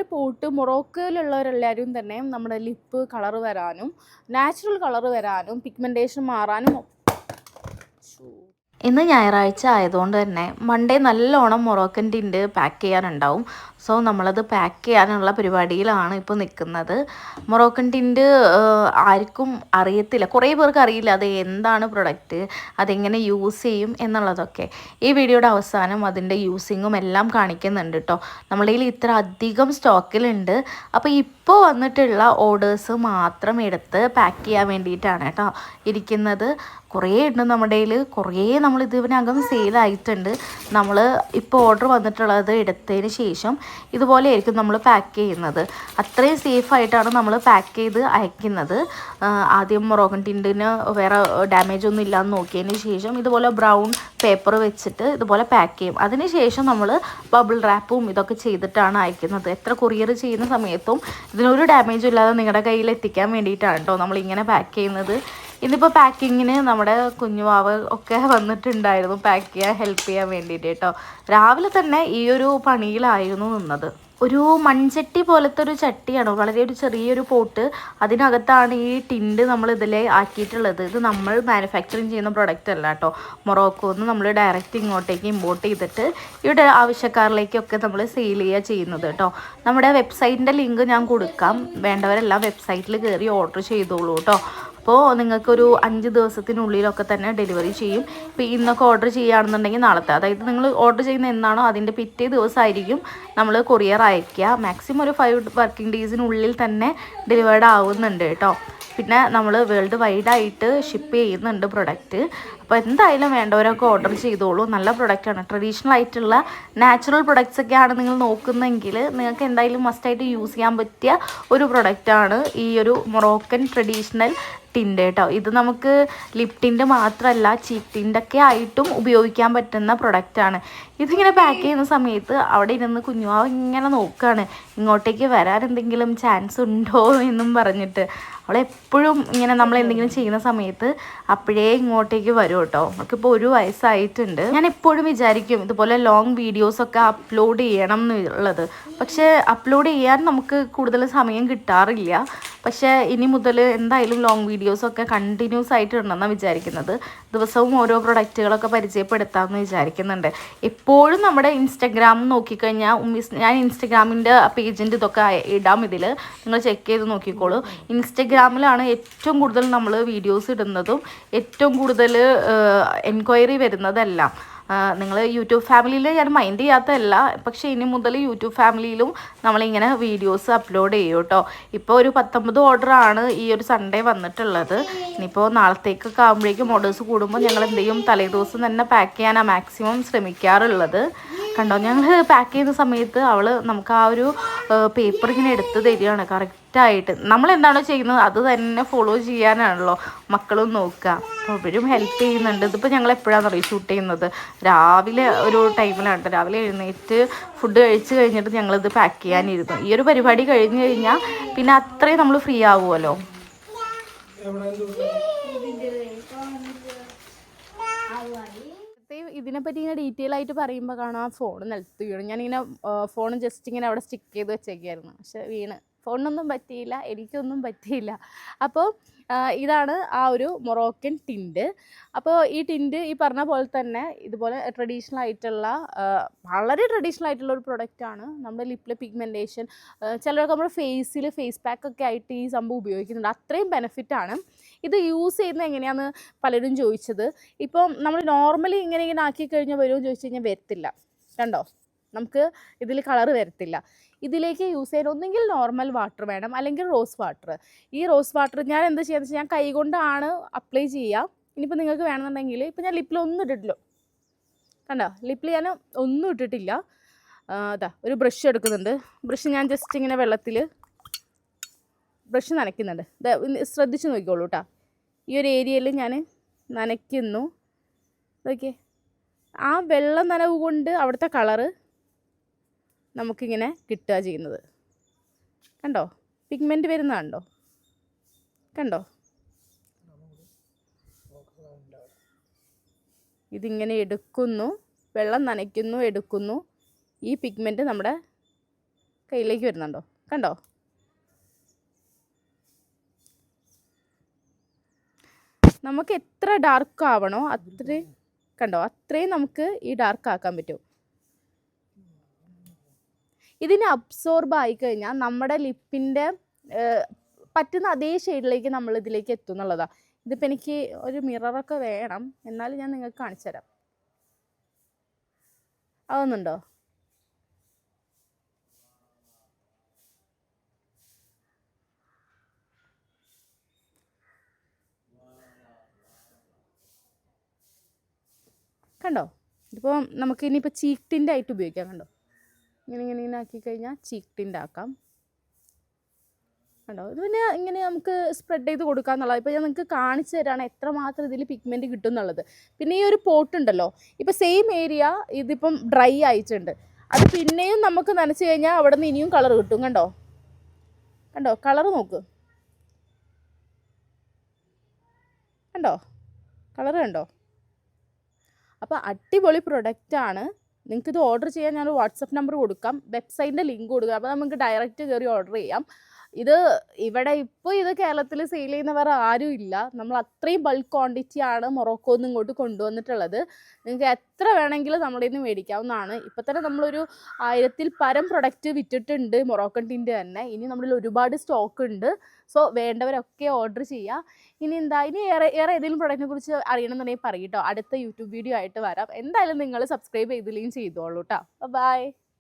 ഒരു പോട്ട് മൊറോക്കോയിലുള്ളവരെല്ലാവരും തന്നെ നമ്മുടെ ലിപ്പ് കളർ വരാനും നാച്ചുറൽ കളർ വരാനും പിഗ്മെന്റേഷൻ മാറാനും. ഇന്ന് ഞായറാഴ്ച ആയതുകൊണ്ട് തന്നെ മൺഡേ നല്ലോണം മൊറോക്കൻ ടിന്റ് പാക്ക് ചെയ്യാനുണ്ടാവും. സോ നമ്മളത് പാക്ക് ചെയ്യാനുള്ള പരിപാടിയിലാണ് ഇപ്പോൾ നിൽക്കുന്നത് മൊറോക്കൻ ടിന്റ് ആർക്കും അറിയത്തില്ല. കുറേ പേർക്ക് അറിയില്ല അത് എന്താണ് പ്രൊഡക്റ്റ് അതെങ്ങനെ യൂസ് ചെയ്യും എന്നുള്ളതൊക്കെ. ഈ വീഡിയോയുടെ അവസാനം അതിന്റെ യൂസിങ്ങും എല്ലാം കാണിക്കുന്നുണ്ട് കേട്ടോ നമ്മുടെ കയ്യിൽ ഇത്ര അധികം സ്റ്റോക്കിലുണ്ട് അപ്പോൾ ഇപ്പോൾ വന്നിട്ടുള്ള ഓർഡേഴ്സ് മാത്രം എടുത്ത് പാക്ക് ചെയ്യാൻ വേണ്ടിയിട്ടാണ് കേട്ടോ ഇരിക്കുന്നത്. കുറേ ഉണ്ട് നമ്മുടെ കയ്യിൽ കുറേ നമ്മൾ ഇതിനകം സെയിലായിട്ടുണ്ട് നമ്മൾ ഇപ്പോൾ ഓർഡർ വന്നിട്ടുള്ളത് എടുത്തതിന് ശേഷം ഇതുപോലെ ആയിരിക്കും നമ്മൾ പാക്ക് ചെയ്യുന്നത്. അത്രയും സേഫായിട്ടാണ് നമ്മൾ പാക്ക് ചെയ്ത് അയക്കുന്നത്. ആദ്യം മൊറോക്കൻ ടിന്റിന് വേറെ ഡാമേജ് ഒന്നും ഇല്ലാന്ന് നോക്കിയതിന് ശേഷം ഇതുപോലെ ബ്രൗൺ പേപ്പർ വെച്ചിട്ട് ഇതുപോലെ പാക്ക് ചെയ്യും. അതിന് ശേഷം നമ്മൾ ബബിൾ റാപ്പും ഇതൊക്കെ ചെയ്തിട്ടാണ് അയക്കുന്നത്. എത്ര കൊറിയർ ചെയ്യുന്ന സമയത്തും ഇതിനൊരു ഡാമേജും ഇല്ലാതെ നിങ്ങളുടെ കയ്യിൽ എത്തിക്കാൻ വേണ്ടിയിട്ടാണ് കേട്ടോ നമ്മളിങ്ങനെ പാക്ക് ചെയ്യുന്നത്. ഇന്നിപ്പോൾ പാക്കിങ്ങിന് നമ്മുടെ കുഞ്ഞുവാവ് ഒക്കെ വന്നിട്ടുണ്ടായിരുന്നു പാക്ക് ചെയ്യാൻ ഹെൽപ്പ് ചെയ്യാൻ വേണ്ടിയിട്ട് കേട്ടോ. രാവിലെ തന്നെ ഈ ഒരു പണിയിലായിരുന്നു നിന്നത്. ഒരു മൺചട്ടി പോലത്തെ ഒരു ചട്ടിയാണ്. വളരെ ഒരു ചെറിയൊരു പോട്ട്. അതിനകത്താണ് ഈ ടിൻഡ് നമ്മൾ ഇതിൽ ആക്കിയിട്ടുള്ളത്. ഇത് നമ്മൾ മാനുഫാക്ചറിങ് ചെയ്യുന്ന പ്രൊഡക്റ്റ് അല്ല കേട്ടോ. മൊറോക്കോന്ന് നമ്മൾ ഡയറക്റ്റ് ഇങ്ങോട്ടേക്ക് ഇമ്പോർട്ട് ചെയ്തിട്ട് ഇവിടെ ആവശ്യക്കാരിലേക്കൊക്കെ നമ്മൾ സെയിൽ ചെയ്യുക ചെയ്യുന്നത് കേട്ടോ. നമ്മുടെ വെബ്സൈറ്റിന്റെ ലിങ്ക് ഞാൻ കൊടുക്കാം. വേണ്ടവരെല്ലാം വെബ്സൈറ്റിൽ കയറി ഓർഡർ ചെയ്തോളൂ കേട്ടോ. അപ്പോൾ നിങ്ങൾക്കൊരു അഞ്ച് ദിവസത്തിനുള്ളിലൊക്കെ തന്നെ ഡെലിവറി ചെയ്യും. ഇപ്പോൾ ഇന്നൊക്കെ ഓർഡർ ചെയ്യുകയാണെന്നുണ്ടെങ്കിൽ നാളത്തെ അതായത് നിങ്ങൾ ഓർഡർ ചെയ്യുന്ന എന്നാണോ അതിന്റെ പിറ്റേ ദിവസമായിരിക്കും നമ്മൾ കൊറിയർ അയക്കുക മാക്സിമം ഒരു ഫൈവ് വർക്കിംഗ് ഡേയ്സിനുള്ളിൽ തന്നെ ഡെലിവേർഡ് ആവുന്നുണ്ട് കേട്ടോ. പിന്നെ നമ്മൾ വേൾഡ് വൈഡായിട്ട് ഷിപ്പ് ചെയ്യുന്നുണ്ട് പ്രൊഡക്റ്റ് അപ്പോൾ എന്തായാലും വേണ്ടവരൊക്കെ ഓർഡർ ചെയ്തോളൂ. നല്ല പ്രൊഡക്റ്റാണ് ട്രഡീഷണൽ ആയിട്ടുള്ള നാച്ചുറൽ പ്രൊഡക്ട്സ് ഒക്കെയാണ് നിങ്ങൾ നോക്കുന്നതെങ്കിൽ നിങ്ങൾക്ക് എന്തായാലും മസ്റ്റായിട്ട് യൂസ് ചെയ്യാൻ പറ്റിയ ഒരു പ്രൊഡക്റ്റാണ് ഈ ഒരു മൊറോക്കൻ ട്രഡീഷണൽ ടിന്റെ കേട്ടോ. ഇത് നമുക്ക് ലിപ് ടിന്റെ മാത്രമല്ല ചീക്ക് ടിന്റൊക്കെ ആയിട്ടും ഉപയോഗിക്കാൻ പറ്റുന്ന പ്രൊഡക്റ്റാണ് ഇതിങ്ങനെ പാക്ക് ചെയ്യുന്ന സമയത്ത് അവിടെ ഇരുന്ന് കുഞ്ഞുമാവ് ഇങ്ങനെ നോക്കുകയാണ് ഇങ്ങോട്ടേക്ക് വരാൻ എന്തെങ്കിലും ചാൻസ് ഉണ്ടോ എന്നും പറഞ്ഞിട്ട്. അവളെപ്പോഴും ഇങ്ങനെ നമ്മൾ എന്തെങ്കിലും ചെയ്യുന്ന സമയത്ത് അപ്പോഴേ ഇങ്ങോട്ടേക്ക് വരും കേട്ടോ. അവൾക്കിപ്പോൾ ഒരു വയസ്സായിട്ടുണ്ട്. ഞാൻ എപ്പോഴും വിചാരിക്കും ഇതുപോലെ ലോങ് വീഡിയോസൊക്കെ അപ്ലോഡ് ചെയ്യണം എന്നുള്ളത്. പക്ഷേ അപ്ലോഡ് ചെയ്യാൻ നമുക്ക് കൂടുതൽ സമയം കിട്ടാറില്ല. പക്ഷേ ഇനി മുതൽ എന്തായാലും ലോങ് വീഡിയോസൊക്കെ കണ്ടിന്യൂസ് ആയിട്ട് ഇടണമെന്നാണ് വിചാരിക്കുന്നത്. ദിവസവും ഓരോ പ്രൊഡക്റ്റുകളൊക്കെ പരിചയപ്പെടുത്താമെന്ന് വിചാരിക്കുന്നുണ്ട്. എപ്പോഴും നമ്മുടെ ഇൻസ്റ്റഗ്രാം നോക്കിക്കഴിഞ്ഞാൽ ഞാൻ ഇൻസ്റ്റഗ്രാമിന്റെ പേജിന്റെ ഇതൊക്കെ ഇടാം ഇതിൽ. നിങ്ങൾ ചെക്ക് ചെയ്ത് നോക്കിക്കോളൂ. ഇൻസ്റ്റഗ്രാമിലാണ് ഏറ്റവും കൂടുതൽ നമ്മൾ വീഡിയോസ് ഇടുന്നതും ഏറ്റവും കൂടുതൽ എൻക്വയറി വരുന്നതെല്ലാം. നിങ്ങൾ യൂട്യൂബ് ഫാമിലിയിൽ ഞാൻ മൈൻഡ് ചെയ്യാത്തതല്ല. പക്ഷേ ഇനി മുതൽ യൂട്യൂബ് ഫാമിലിയിലും നമ്മളിങ്ങനെ വീഡിയോസ് അപ്ലോഡ് ചെയ്യും കേട്ടോ. ഇപ്പോൾ ഒരു പത്തൊമ്പത് ഓർഡറാണ് ഈ ഒരു സൺഡേ വന്നിട്ടുള്ളത്. ഇനിയിപ്പോൾ നാളത്തേക്കൊക്കെ ആകുമ്പോഴേക്കും ഓർഡേഴ്സ് കൂടുമ്പോൾ ഞങ്ങൾ എന്ത് ചെയ്യും? തലേദിവസം തന്നെ പാക്ക് ചെയ്യാനാണ് മാക്സിമം ശ്രമിക്കാറുള്ളത്. കണ്ടോ? ഞങ്ങൾ പാക്ക് ചെയ്യുന്ന സമയത്ത് അവൾ നമുക്ക് ആ ഒരു പേപ്പർ ഇങ്ങനെ എടുത്ത് തരികയാണ്. കറക്റ്റായിട്ട്. നമ്മൾ എന്താണോ ചെയ്യുന്നത് അത് തന്നെ ഫോളോ ചെയ്യാനാണല്ലോ മക്കളും നോക്കുക. അപ്പോൾ അവരും ഹെൽപ്പ് ചെയ്യുന്നുണ്ട്. ഇതിപ്പോൾ ഞങ്ങൾ എപ്പോഴാണെന്ന് അറിയും ഷൂട്ട് ചെയ്യുന്നത്? രാവിലെ ഒരു ടൈമിലാണ് കേട്ടോ. രാവിലെ എഴുന്നേറ്റ് ഫുഡ് കഴിച്ച് കഴിഞ്ഞിട്ട് ഞങ്ങളിത് പാക്ക് ചെയ്യാനിരുന്നു. ഈ ഒരു പരിപാടി കഴിഞ്ഞ് കഴിഞ്ഞാൽ പിന്നെ അത്രയും നമ്മൾ ഫ്രീ ആവുമല്ലോ. ഇതിനെ ഇതിനെപ്പറ്റി ഇങ്ങനെ ഡീറ്റെയിൽ ആയിട്ട് പറയുമ്പോൾ കാണാം ആ ഫോൺ നിലത്ത് വീണു. ഞാനിങ്ങനെ ഫോൺ ജസ്റ്റ് ഇങ്ങനെ അവിടെ സ്റ്റിക്ക് ചെയ്ത് വെച്ചേക്കായിരുന്നു പക്ഷെ വീണ്. ഫോണിനൊന്നും പറ്റിയില്ല എനിക്കൊന്നും പറ്റിയില്ല. അപ്പോൾ ഇതാണ് ആ ഒരു മൊറോക്കൻ ടിന്റ് അപ്പോൾ ഈ ടിന്റ് ഈ പറഞ്ഞ പോലെ തന്നെ ഇതുപോലെ ട്രഡീഷണൽ ആയിട്ടുള്ള വളരെ ട്രഡീഷണൽ ആയിട്ടുള്ള ഒരു പ്രൊഡക്റ്റാണ് നമ്മുടെ ലിപ്പിലെ പിഗ്മെന്റേഷൻ ചിലരൊക്കെ നമ്മുടെ ഫേസിൽ ഫേസ് പാക്ക് ഒക്കെ ആയിട്ട് ഈ സംഭവം ഉപയോഗിക്കുന്നുണ്ട്. അത്രയും ബെനിഫിറ്റാണ് ഇത് യൂസ് ചെയ്യുന്നത് എങ്ങനെയാണെന്ന് പലരും ചോദിച്ചത്. ഇപ്പം നമ്മൾ നോർമലി ഇങ്ങനെ ഇങ്ങനെ ആക്കി കഴിഞ്ഞാൽ വരുമോ ചോദിച്ചു കഴിഞ്ഞാൽ വരത്തില്ല. കണ്ടോ? നമുക്ക് ഇതിൽ കളർ വരത്തില്ല. ഇതിലേക്ക് യൂസ് ചെയ്യാൻ ഒന്നെങ്കിൽ നോർമൽ വാട്ടർ വേണം അല്ലെങ്കിൽ റോസ് വാട്ടർ ഈ റോസ് വാട്ടർ ഞാൻ എന്താ ചെയ്യാന്ന് വെച്ചാൽ ഞാൻ കൈകൊണ്ടാണ് അപ്ലൈ ചെയ്യുക ഇനിയിപ്പോൾ നിങ്ങൾക്ക് വേണമെന്നുണ്ടെങ്കിൽ ഇപ്പോൾ ഞാൻ ലിപ്പിൽ ഒന്നും ഇട്ടിട്ടില്ല. കണ്ടോ? ലിപ്പിൽ ഞാൻ ഒന്നും ഇട്ടിട്ടില്ല. അതാ ഒരു ബ്രഷ് എടുക്കുന്നുണ്ട്. ബ്രഷ് ഞാൻ ജസ്റ്റ് ഇങ്ങനെ വെള്ളത്തിൽ ബ്രഷ് നനയ്ക്കുന്നുണ്ട്. ശ്രദ്ധിച്ച് നോക്കിക്കോളൂ കേട്ടോ ഈ ഒരു ഏരിയയിൽ ഞാൻ നനയ്ക്കുന്നു. നോക്കിയേ. ആ വെള്ളം നനവ് കൊണ്ട് അവിടുത്തെ കളറ് നമുക്കിങ്ങനെ കിട്ടുക ചെയ്യുന്നത്. കണ്ടോ? പിഗ്മെന്റ് വരുന്ന കണ്ടോ? കണ്ടോ? ഇതിങ്ങനെ എടുക്കുന്നു വെള്ളം നനയ്ക്കുന്നു എടുക്കുന്നു. ഈ പിഗ്മെന്റ് നമ്മുടെ കയ്യിലേക്ക് വരുന്നുണ്ടോ? കണ്ടോ? നമുക്ക് എത്ര ഡാർക്ക് ആവണോ അത്രയും കണ്ടോ? അത്രയും നമുക്ക് ഈ ഡാർക്ക് ആക്കാൻ പറ്റും. ഇതിന് അബ്സോർബ് ആയി കഴിഞ്ഞാൽ നമ്മുടെ ലിപ്പിന്റെ പറ്റുന്ന അതേ ഷെയ്ഡിലേക്ക് നമ്മൾ ഇതിലേക്ക് എത്തും എന്നുള്ളതാണ് ഇതിപ്പോൾ എനിക്ക് ഒരു മിററൊക്കെ വേണം. എന്നാലും ഞാൻ നിങ്ങൾക്ക് കാണിച്ചു തരാം. ആവുന്നുണ്ടോ കണ്ടോ? ഇതിപ്പോൾ നമുക്ക് ഇനിയിപ്പോൾ ചീക്ക് ടിന്റ് ആയിട്ട് ഉപയോഗിക്കാം കണ്ടോ? ഇങ്ങനെ ഇങ്ങനെ ഇങ്ങനെ ആക്കി കഴിഞ്ഞാൽ ആക്കാം കണ്ടോ? ഇത് പിന്നെ ഇങ്ങനെ നമുക്ക് സ്പ്രെഡ് ചെയ്ത് കൊടുക്കുക എന്നുള്ളത്. ഇപ്പോൾ ഞാൻ നിങ്ങൾക്ക് കാണിച്ചു തരാണ് എത്രമാത്രം ഇതിൽ പിഗ്മെന്റ് കിട്ടും എന്നുള്ളത്. പിന്നെ ഈ ഒരു പോട്ട് ഉണ്ടല്ലോ. ഇപ്പോൾ സെയിം ഏരിയ ഇതിപ്പം ഡ്രൈ ആയിട്ടുണ്ട്. അത് പിന്നെയും നമുക്ക് നനച്ച് കഴിഞ്ഞാൽ അവിടെ നിന്ന് ഇനിയും കളർ കിട്ടും. കണ്ടോ? കണ്ടോ? കളർ നോക്ക്. കണ്ടോ? കളർ കണ്ടോ? അപ്പോൾ അടിപൊളി പ്രൊഡക്റ്റാണ് നിങ്ങൾക്ക് ഇത് ഓർഡർ ചെയ്യാൻ ഞാൻ വാട്സപ്പ് നമ്പർ കൊടുക്കാം. വെബ്സൈറ്റിന്റെ ലിങ്ക് കൊടുക്കാം. അപ്പോൾ നമുക്ക് ഡയറക്റ്റ് കയറി ഓർഡർ ചെയ്യാം. ഇത് ഇവിടെ ഇപ്പോൾ ഇത് കേരളത്തിൽ സെയിൽ ചെയ്യുന്ന വേറെ ആരും ഇല്ല. നമ്മൾ അത്രയും ബൾക്ക് ക്വാണ്ടിറ്റി ആണ് മൊറോക്കോ നിന്ന് ഇങ്ങോട്ട് കൊണ്ടുവന്നിട്ടുള്ളത്. നിങ്ങൾക്ക് എത്ര വേണമെങ്കിലും നമ്മുടെ നിന്ന് മേടിക്കാവുന്നതാണ്. ഇപ്പം തന്നെ നമ്മളൊരു ആയിരത്തിൽ പരം പ്രൊഡക്റ്റ് വിറ്റിട്ടുണ്ട് മൊറോക്കൻ ടിന്റെ തന്നെ. ഇനി നമ്മളിൽ ഒരുപാട് സ്റ്റോക്ക് ഉണ്ട്. സോ വേണ്ടവരൊക്കെ ഓർഡർ ചെയ്യുക ഇനി എന്താ ഇനി ഏറെ ഏറെ ഏതെങ്കിലും പ്രൊഡക്റ്റിനെ കുറിച്ച് അറിയണമെന്നുണ്ടെങ്കിൽ പറയട്ടോ അടുത്ത യൂട്യൂബ് വീഡിയോ ആയിട്ട് വരാം. എന്തായാലും നിങ്ങൾ സബ്സ്ക്രൈബ് ചെയ്തില്ലെങ്കിൽ ചെയ്തോളൂ കേട്ടോ ബൈ